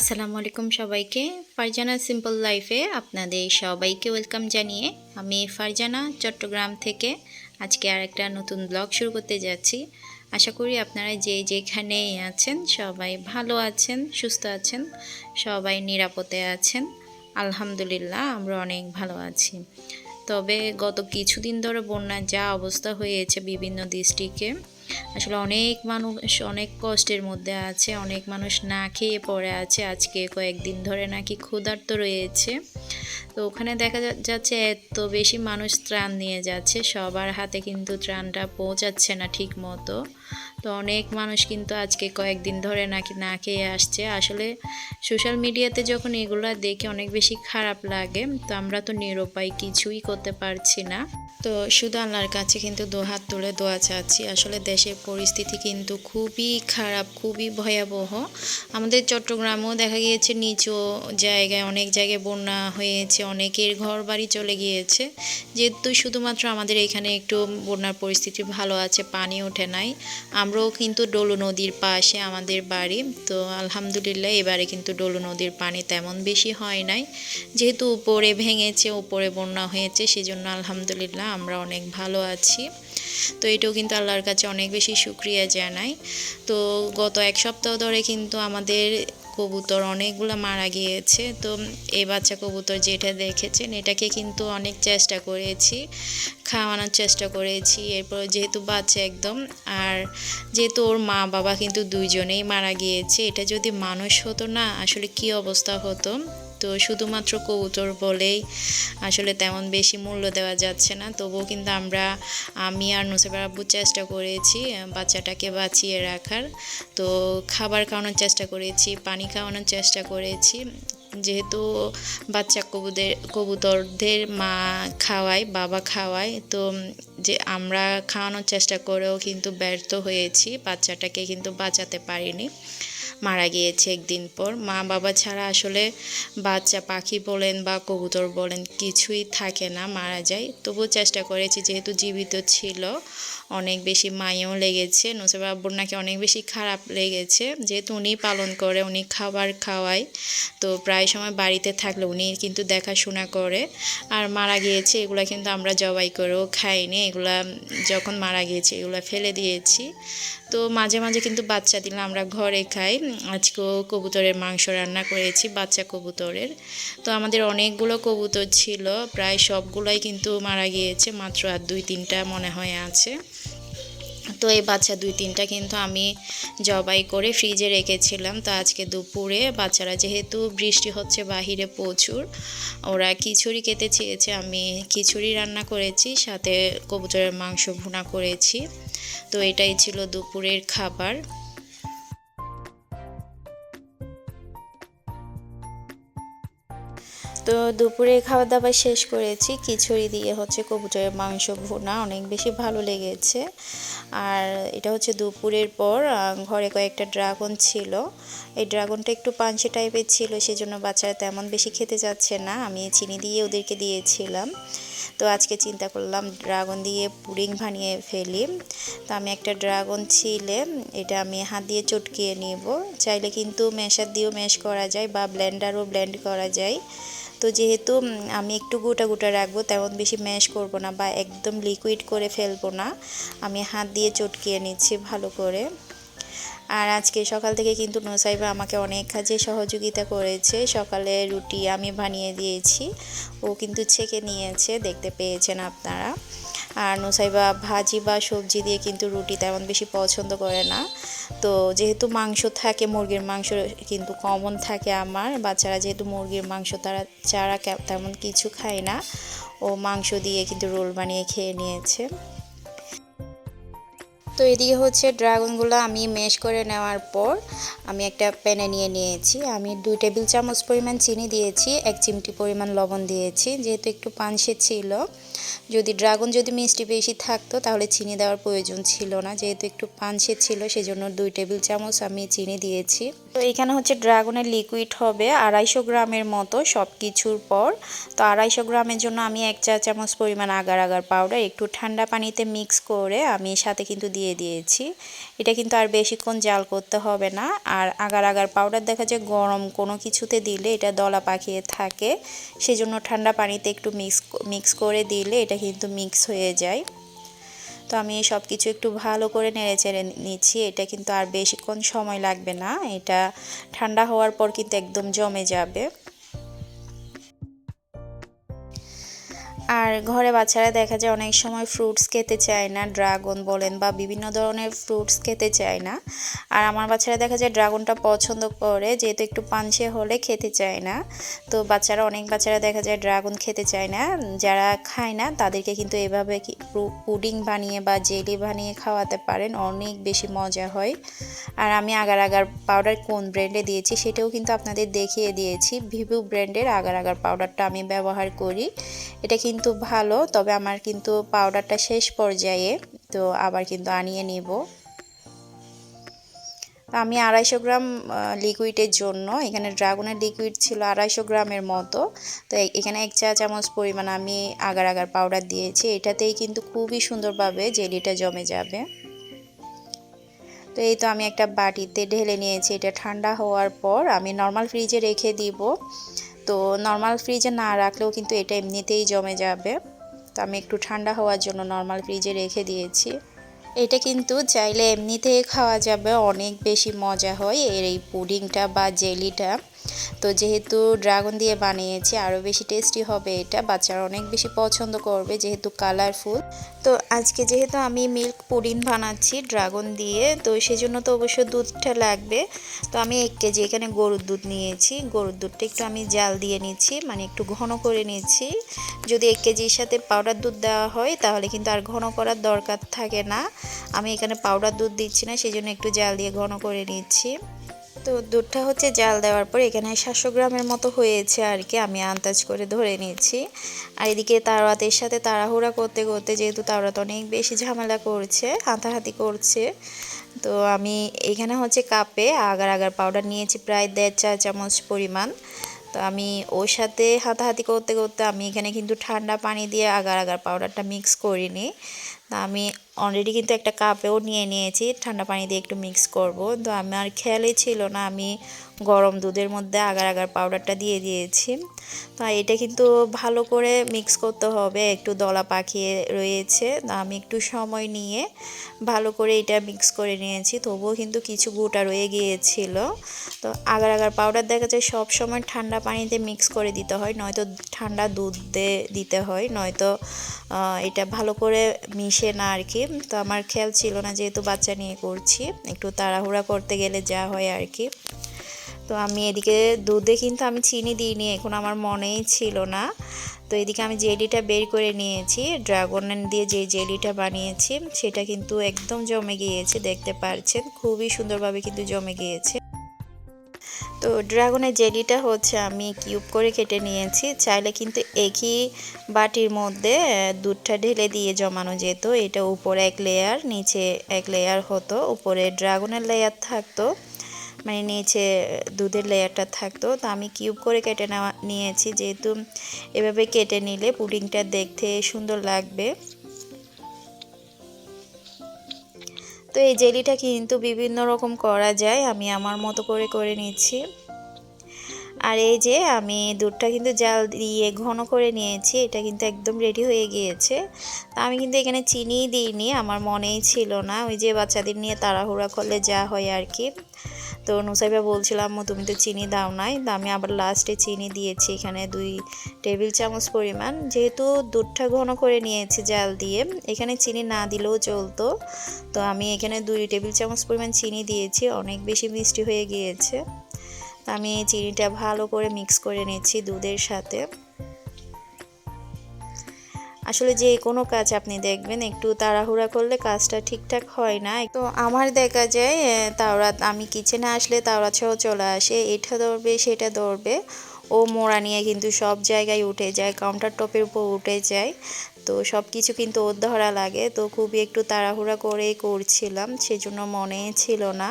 আসসালামু আলাইকুম সবাইকে। ফারজানা সিম্পল লাইফে আপনাদের সবাইকে ওয়েলকাম জানিয়ে আমি ফারজানা চট্টগ্রাম থেকে আজকে আর একটা নতুন ব্লগ শুরু করতে যাচ্ছি। আশা করি আপনারা যে যেখানে আছেন সবাই ভালো আছেন, সুস্থ আছেন, সবাই নিরাপদে আছেন। আলহামদুলিল্লাহ, আমরা অনেক ভালো আছি। তবে গত কিছুদিন ধরে বন্যার যা অবস্থা হয়েছে বিভিন্ন ডিস্ট্রিক্টে আসলে অনেক মানুষ, অনেক কষ্টের মধ্যে আছে, অনেক মানুষ না খেয়ে পড়ে আছে, আজকে কয়েকদিন ধরে নাকি ক্ষুধার্ত রয়েছে। তো ওখানে দেখা যাচ্ছে এত বেশি মানুষ ত্রাণ নিয়ে যাচ্ছে, সবার হাতে কিন্তু ত্রাণটা পৌঁছাচ্ছে না ঠিক মতো তো অনেক মানুষ কিন্তু আজকে কয়েকদিন ধরে নাকি না খেয়ে আসছে। আসলে সোশ্যাল মিডিয়াতে যখন এগুলো দেখে অনেক বেশি খারাপ লাগে, তো আমরা তো নিরুপায় কিছুই করতে পারছি না। তো শুধু আল্লাহর কাছে কিন্তু দোহাত তুলে দোয়া চাচ্ছি। আসলে দেশের পরিস্থিতি কিন্তু খুবই খারাপ, খুবই ভয়াবহ। আমাদের চট্টগ্রামেও দেখা গিয়েছে নিচু জায়গায় অনেক জায়গায় বন্যা হয়েছে, অনেকের ঘর বাড়ি চলে গিয়েছে। যেহেতু শুধুমাত্র আমাদের এখানে একটু বন্যার পরিস্থিতি ভালো আছে, পানি ওঠে নাই। আমরাও কিন্তু ডলু নদীর পাশে আমাদের বাড়ি। তো আলহামদুলিল্লাহ এবারে কিন্তু ডলু নদীর পানি তেমন বেশি হয় নাই। যেহেতু উপরে ভেঙেছে, উপরে বন্যা হয়েছে, সেজন্য আলহামদুলিল্লাহ আমরা অনেক ভালো আছি। তো এটাও কিন্তু আল্লাহর কাছে অনেক বেশি শুক্রিয়া জানাই। তো গত এক সপ্তাহ ধরে কিন্তু আমাদের কবুতর, অনেকগুলো মারা গিয়েছে। তো এই বাচ্চা কবুতর যেটা দেখেছেন, এটাকে কিন্তু অনেক চেষ্টা করেছি, খাওয়ানোর চেষ্টা করেছি। এরপর যেহেতু বাচ্চা একদম, আর যেহেতু ওর মা বাবা কিন্তু দুইজনেই মারা গিয়েছে, এটা যদি মানুষ হতো না, আসলে কি অবস্থা হতো? তো শুধুমাত্র কবুতর বলেই আসলে তেমন বেশি মূল্য দেওয়া যাচ্ছে না। তবুও কিন্তু আমরা, আমি আর নুসেবার আব্বু চেষ্টা করেছি, বাচ্চাটাকে বাঁচিয়ে রাখার। তো খাবার খাওয়ানোর চেষ্টা করেছি, পানি খাওয়ানোর চেষ্টা করেছি। যেহেতু বাচ্চা কবুদের, কবুতরদের মা খাওয়ায়, বাবা খাওয়ায়, তো যে আমরা খাওয়ানোর চেষ্টা করেও কিন্তু ব্যর্থ হয়েছি, বাচ্চাটাকে কিন্তু বাঁচাতে পারিনি। মারা গিয়েছে একদিন পর। মা বাবা ছাড়া আসলে বাচ্চা, পাখি বলেন বা কবুতর বলেন কিছুই থাকে না, মারা যায়। তবুও চেষ্টা করেছি, যেহেতু জীবিত ছিল, অনেক বেশি মায়েও লেগেছে। নুসেবা আব্বুর নাকি অনেক বেশি খারাপ লেগেছে। যেহেতু উনি পালন করে, উনি খাবার খাওয়ায়, তো প্রায় সময় বাড়িতে থাকলে উনি কিন্তু দেখাশোনা করে। আর মারা গিয়েছে, এগুলা কিন্তু আমরা জবাই করেও খাইনি। এগুলা যখন মারা গিয়েছে, এগুলা ফেলে দিয়েছি। তো মাঝে মাঝে কিন্তু বাচ্চা দিলে আমরা ঘরে খাই। আজকেও কবুতরের মাংস রান্না করেছি, বাচ্চা কবুতরের। তো আমাদের অনেকগুলো কবুতর ছিল, প্রায় সবগুলোই কিন্তু মারা গিয়েছে, মাত্র আর দুই তিনটা মনে হয় আছে। তো এই বাচ্চা দুই তিনটা কিন্তু আমি জবাই করে ফ্রিজে রেখেছিলাম। তো আজকে দুপুরে বাচ্চারা যেহেতু বৃষ্টি হচ্ছে, বাহিরে প্রচুর, ওরা খিচুড়ি খেতে চেয়েছে। আমি খিচুড়ি রান্না করেছি, সাথে কবুতরের মাংস ভুনা করেছি। তো এটাই ছিল দুপুরের খাবার। তো দুপুরে খাওয়া দাওয়া শেষ করেছি। খিচুড়ি দিয়ে হচ্ছে কবুতরের মাংস ভুনা, অনেক বেশি ভালো লেগেছে। আর এটা হচ্ছে দুপুরের পর ঘরে কয়েকটা ড্রাগন ছিল। এই ড্রাগনটা একটু পাঞ্চে টাইপের ছিল, সেজন্য বাচ্চারা তেমন বেশি খেতে যাচ্ছে না। আমি চিনি দিয়ে ওদেরকে দিয়েছিলাম। তো আজকে চিন্তা করলাম, ড্রাগন দিয়ে পুডিং বানিয়ে ফেলি। তো আমি একটা ড্রাগন ছিলে, এটা আমি হাত দিয়ে চটকিয়ে নিব। চাইলে কিন্তু মেশার দিয়েও ম্যাশ করা যায় বা ব্লেন্ডারও ব্লেন্ড করা যায়। তো যেহেতু আমি একটু গোটা গোটা রাখব, তেমন বেশি ম্যাশ করব না বা একদম লিকুইড করে ফেলব না। আমি হাত দিয়ে চটকিয়ে নিচ্ছি ভালো করে। আর আজকে সকাল থেকে কিন্তু নোসাইবা আমাকে অনেক কাজে সহযোগিতা করেছে। সকালে রুটি আমি বানিয়ে দিয়েছি, ও কিন্তু ছেঁকে নিয়েছে, দেখতে পেয়েছেন আপনারা। আর নোসাইবা ভাজি বা সবজি দিয়ে কিন্তু রুটি তেমন বেশি পছন্দ করে না। তো যেহেতু মাংস থাকে, মুরগির মাংস কিন্তু কমন থাকে আমার। বাচ্চারা যেহেতু মুরগির মাংস তারা চারা তেমন কিছু খায় না। ও মাংস দিয়ে কিন্তু রোল বানিয়ে খেয়ে নিয়েছে। তো এদিকে হচ্ছে ড্রাগনগুলো আমি মেশ করে নেওয়ার পর আমি একটা প্যানে নিয়ে নিয়েছি। আমি দুই টেবিল চামচ পরিমাণ চিনি দিয়েছি, এক চিমটি পরিমাণ লবণ দিয়েছি। যেহেতু একটু পানসে ছিল যদি ড্রাগন যদি মিষ্টি বেশি থাকতো, তাহলে চিনি দেওয়ার প্রয়োজন ছিল না। যেহেতু একটু পানসে ছিল, সেজন্য দুই টেবিল চামচ আমি চিনি দিয়েছি। তো এখানে হচ্ছে ড্রাগনের লিকুইড হবে আড়াইশো গ্রামের মতো সব কিছুর পর। তো আড়াইশো গ্রামের জন্য আমি এক চা চামচ পরিমাণ আগার আগার পাউডার একটু ঠান্ডা পানিতে মিক্স করে আমি সাথে কিন্তু দিয়ে দিয়ে দিয়েছি। এটা কিন্তু আর বেশিক্ষণ জাল করতে হবে না। আর আগার আগার পাউডার দেখা যায় গরম কোনো কিছুতে দিলে এটা দলা পাকিয়ে থাকে। সেজন্য ঠান্ডা পানিতে একটু মিক্স মিক্স করে দিলে এটা কিন্তু মিক্স হয়ে যায়। তো আমি সব কিছু একটু ভালো করে নেড়ে চেড়ে নিচ্ছি, এটা কিন্তু আর বেশিক্ষণ সময় লাগবে না। এটা ঠান্ডা হওয়ার পর কিন্তু একদম জমে যাবে। আর ঘরে বাচ্চারা দেখা যায় অনেক সময় ফ্রুটস খেতে চায় না ড্রাগন বলেন বা বিভিন্ন ধরনের ফ্রুটস খেতে চায় না। আর আমার বাচ্চারা দেখা যায় ড্রাগনটা পছন্দ করে, যেহেতু একটু পাঞ্চে হলে খেতে চায় না। তো বাচ্চারা, অনেক বাচ্চারা দেখা যায় ড্রাগন খেতে চায় না। যারা খায় না, তাদেরকে কিন্তু এভাবে পুডিং বানিয়ে বা জেলি বানিয়ে খাওয়াতে পারেন, অনেক বেশি মজা হয়। আর আমি আগার আগার পাউডার কোন ব্র্যান্ডে দিয়েছি, সেটাও কিন্তু আপনাদের দেখিয়ে দিয়েছি। ভিভু ব্র্যান্ডের আগার আগার পাউডারটা আমি ব্যবহার করি। এটা কিন্তু কিন্তু ভালো, তবে আমার কিন্তু পাউডারটা শেষ পর্যায়ে, তো আবার কিন্তু আনিয়ে নিব। আমি আড়াইশো গ্রাম লিকুইডের জন্য, এখানে ড্রাগনের লিকুইড ছিল আড়াইশো গ্রামের মতো, তো এখানে এক চা চামচ পরিমাণ আমি আগার আগার পাউডার দিয়েছি, এটাতেই কিন্তু খুবই সুন্দরভাবে জেলিটা জমে যাবে। তো এই তো আমি একটা বাটিতে ঢেলে নিয়েছি, এটা ঠান্ডা হওয়ার পর আমি নর্মাল ফ্রিজে রেখে দিব। তো নর্মাল ফ্রিজে না রাখলেও কিন্তু এটা এমনিতেই জমে যাবে। তো আমি একটু ঠান্ডা হওয়ার জন্য নর্মাল ফ্রিজে রেখে দিয়েছি। এটা কিন্তু চাইলে এমনিতেই খাওয়া যাবে, অনেক বেশি মজা হয়। এর এই পুডিংটা বা জেলিটা তো যেহেতু ড্রাগন দিয়ে বানিয়েছি আরও বেশি টেস্টি হবে এটা। বাচ্চারা অনেক বেশি পছন্দ করবে যেহেতু কালারফুল তো আজকে যেহেতু আমি মিল্ক পুডিং বানাচ্ছি ড্রাগন দিয়ে, তো সেজন্য তো অবশ্য দুধটা লাগবে। তো আমি এক কেজি এখানে গরুর দুধ নিয়েছি। গরুর দুধটা একটু আমি জাল দিয়ে নিচ্ছি মানে একটু ঘন করে নিচ্ছি। যদি এক কেজির সাথে পাউডার দুধ দেওয়া হয়, তাহলে কিন্তু আর ঘন করার দরকার থাকে না। আমি এখানে পাউডার দুধ দিচ্ছি না সেই জন্য একটু জাল দিয়ে ঘন করে নিচ্ছি। তো দুধটা হচ্ছে জাল দেওয়ার পর এখানে সাতশো গ্রামের মতো হয়েছে আর কি, আমি আন্দাজ করে ধরে নিয়েছি। আর এদিকে তাওরাতের সাথে তাড়াহুড়া করতে করতে যেহেতু তাওরাত অনেক বেশি ঝামেলা করছে, হাতাহাতি করছে, তো আমি এখানে হচ্ছে কাপে আগার আগার পাউডার নিয়েছি প্রায় দেড় চা চামচ পরিমাণ। তো আমি ওর সাথে হাতাহাতি করতে করতে আমি এখানে কিন্তু ঠান্ডা পানি দিয়ে আগার আগার পাউডারটা মিক্স করিনি। আমি অলরেডি কিন্তু একটা কাপেও নিয়ে নিয়েছি, ঠান্ডা পানি দিয়ে একটু মিক্স করব। তো আমার খেয়ালই ছিল না, আমি গরম দুধের মধ্যে আগার আগার পাউডারটা দিয়ে দিয়েছি। তো এটা কিন্তু ভালো করে মিক্স করতে হবে, একটু দলা পাকিয়ে রয়েছে। আমি একটু সময় নিয়ে ভালো করে এটা মিক্স করে নিয়েছি, তবুও কিন্তু কিছু গুটা রয়ে গিয়েছিল। তো আগার আগার পাউডার দেখা যায় সব সময় ঠান্ডা পানিতে মিক্স করে দিতে হয়, নয়তো ঠান্ডা দুধ দিতে হয়, নয়তো এটা ভালো করে মিশে না আর কি তো আমার খেয়াল ছিল না যেহেতু বাচ্চা নিয়ে করছি, একটু তাড়াহুড়া করতে গেলে যা হয় আর কি তো আমি এদিকে দুধে কিন্তু আমি চিনি দিইনি, এখন আমার মনেই ছিল না। তো এদিকে আমি জেলিটা বের করে নিয়েছি, ড্রাগন দিয়ে যে জেলিটা বানিয়েছি, সেটা কিন্তু একদম জমে গিয়েছে, দেখতে পারছেন। খুবই সুন্দরভাবে কিন্তু জমে গিয়েছে। তো ড্রাগনের জেলিটা হচ্ছে আমি কিউব করে কেটে নিয়েছি। চাইলে কিন্তু একই বাটির মধ্যে দুধটা ঢেলে দিয়ে জমানো যেত। এটা উপরে এক লেয়ার নিচে এক লেয়ার হতো। উপরে ড্রাগনের লেয়ার থাকতো মানে নিচে দুধের লেয়ারটা থাকতো। তো আমি কিউব করে কেটে নেওয়া, নিয়েছি। যেহেতু এভাবে কেটে নিলে পুডিংটা দেখতে সুন্দর লাগবে। তো এই জেলিটা কিন্তু বিভিন্ন রকম করা যায় আমি আমার মতো করে করে নিচ্ছি। আর এই যে আমি দুধটা কিন্তু জাল দিয়ে ঘন করে নিয়েছি, এটা কিন্তু একদম রেডি হয়ে গিয়েছে। তা আমি কিন্তু এখানে চিনিই দিইনি, আমার মনেই ছিল না। ওই যে বাচ্চাদের নিয়ে তাড়াহুড়া করলে যা হয় আর কি। তো নুসাইবা বলছিলাম তুমি তো চিনি দাও নাই। তো আমি আবার লাস্টে চিনি দিয়েছি এখানে দুই টেবিল চামচ পরিমাণ। যেহেতু দুধটা ঘন করে নিয়েছি জাল দিয়ে, এখানে চিনি না দিলেও চলতো। তো আমি এখানে দুই টেবিল চামচ পরিমাণ চিনি দিয়েছি, অনেক বেশি মিষ্টি হয়ে গিয়েছে। আমি চিনিটা ভালো করে মিক্স করে নিচ্ছি দুধের সাথে। আসলে যে কোনো কাজ আপনি দেখবেন, একটু তাড়াহুড়া করলে কাজটা ঠিকঠাক হয় না। তো আমার দেখা যায় তাওরা আমি কিচেনে আসলে তাওরা ছাও চলে আসে, এটা ধরবে, সেটা ধরবে। ও মোড়া নিয়ে কিন্তু সব জায়গায় উঠে যায় কাউন্টার টপের উপর উঠে যায়। তো সব কিছু কিন্তু ওর ধরা লাগে। তো খুবই একটু তাড়াহুড়া করেই করছিলাম, সেজন্য মনে ছিল না।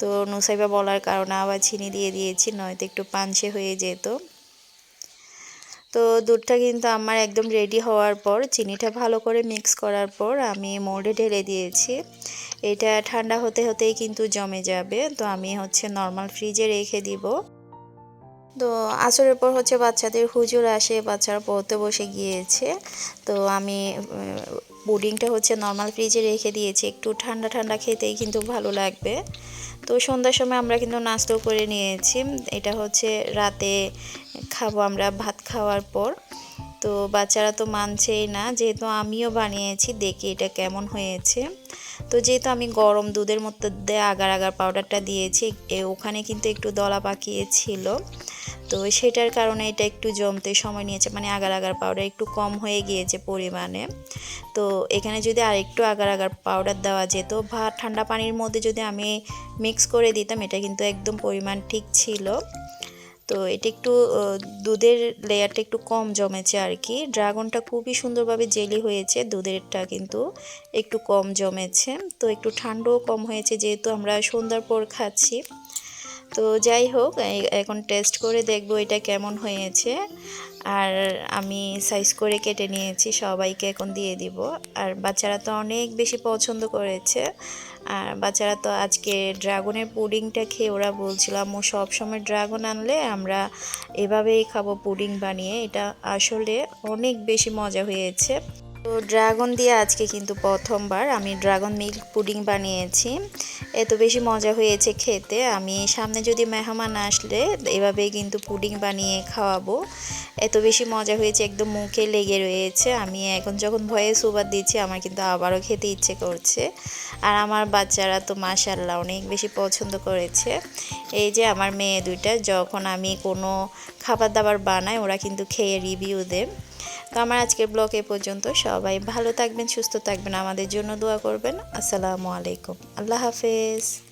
তো নুসাইবা বলার কারণে আবার চিনি দিয়ে দিয়েছি, নয়তো একটু পাঞ্চে হয়ে যেত। তো দুধটা কিন্তু আমার একদম রেডি হওয়ার পর, চিনিটা ভালো করে মিক্স করার পর আমি মোল্ডে ঢেলে দিয়েছি। এটা ঠান্ডা হতে হতেই কিন্তু জমে যাবে, তো আমি হচ্ছে নর্মাল ফ্রিজে রেখে দিব। তো আসরের পর হচ্ছে বাচ্চাদের হুজুর আসে, বাচ্চারা পড়তে বসে গিয়েছে। তো আমি পুডিংটা হচ্ছে নর্মাল ফ্রিজে রেখে দিয়েছি। একটু ঠান্ডা ঠান্ডা খেতেই কিন্তু ভালো লাগবে। তো সন্ধ্যার সময় আমরা কিন্তু নাস্তাও করে নিয়েছি। এটা হচ্ছে রাতে খাব আমরা ভাত খাওয়ার পর। তো বাচ্চারা তো মানছেই না, যেহেতু আমিও বানিয়েছি, দেখি এটা কেমন হয়েছে। তো যেহেতু আমি গরম দুধের মধ্যে আগার আগার পাউডারটা দিয়েছি ওখানে কিন্তু একটু দলা পাকিয়েছিল। তো সেটার কারণে এটা একটু জমতে সময় নিয়েছে মানে আগার আগার পাউডার একটু কম হয়ে গিয়েছে পরিমাণে। তো এখানে যদি আর একটু আগার আগার পাউডার দেওয়া যেত ভাত ঠান্ডা পানির মধ্যে যদি আমি মিক্স করে দিতাম, এটা কিন্তু একদম পরিমাণ ঠিক ছিল। তো এটা একটু দুধের লেয়ারটা একটু কম জমেছে আর কি ড্রাগনটা খুবই সুন্দরভাবে জেলি হয়েছে, দুধেরটা কিন্তু একটু কম জমেছে। তো একটু ঠান্ডাও কম হয়েছে যেহেতু আমরা সন্ধ্যার পর খাচ্ছি। তো যাই হোক এখন টেস্ট করে দেখব এটা কেমন হয়েছে। আর আমি সাইজ করে কেটে নিয়েছি, সবাইকে এখন দিয়ে দিব। আর বাচ্চারা তো অনেক বেশি পছন্দ করেছে। আর বাচ্চারা তো আজকে ড্রাগনের পুডিংটা খেয়ে ওরা বলছিল, আম্মু সবসময় ড্রাগন আনলে আমরা এভাবেই খাব পুডিং বানিয়ে। এটা আসলে অনেক বেশি মজা হয়েছে। তো ড্রাগন দিয়ে আজকে কিন্তু প্রথমবার আমি ড্রাগন মিল্ক পুডিং বানিয়েছি। এত বেশি মজা হয়েছে খেতে। আমি সামনে যদি মেহমান আসলে এভাবেই কিন্তু পুডিং বানিয়ে খাওয়াবো। এত বেশি মজা হয়েছে, একদম মুখে লেগে রয়েছে। আমি এখন যখন ভয়ে সুবাদ দিচ্ছি, আমার কিন্তু আবারও খেতে ইচ্ছে করছে। আর আমার বাচ্চারা তো মাশাল্লাহ অনেক বেশি পছন্দ করেছে। এই যে আমার মেয়ে দুইটা, যখন আমি কোনো খাবার দাবার বানাই, ওরা কিন্তু খেয়ে রিভিউ দেয়। তো আমার আজকের ব্লগ এ পর্যন্ত সবাই ভালো থাকবেন, সুস্থ থাকবেন, আমাদের জন্য দোয়া করবেন। আসসালামু আলাইকুম। আল্লাহ হাফেজ।